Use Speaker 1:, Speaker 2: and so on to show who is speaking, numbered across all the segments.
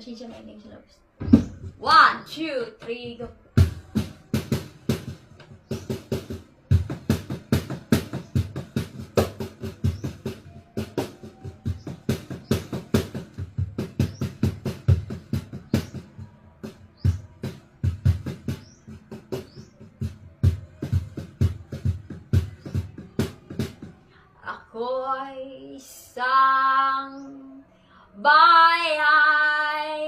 Speaker 1: Siya. One, two, three, go. Ako ay isang bayan.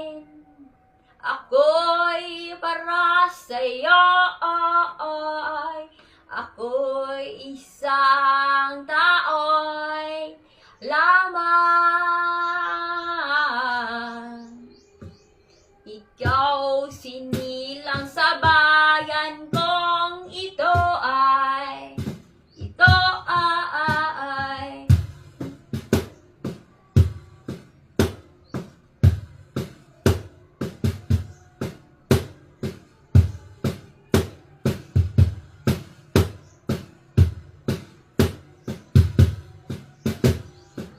Speaker 1: Ako'y para sa'yo. Ako'y isang tao'y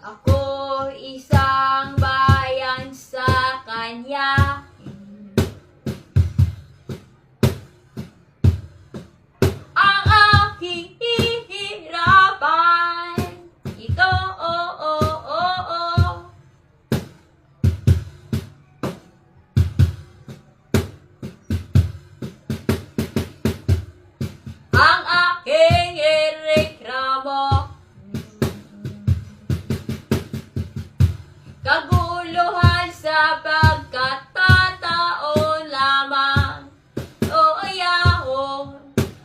Speaker 1: Ako isang bayan sa kanya Kaguluhan sa pagkatataon lamang. Oh, yaho.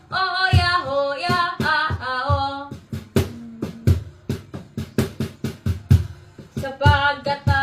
Speaker 1: Oh, yaho, yaho. Sa pagkatao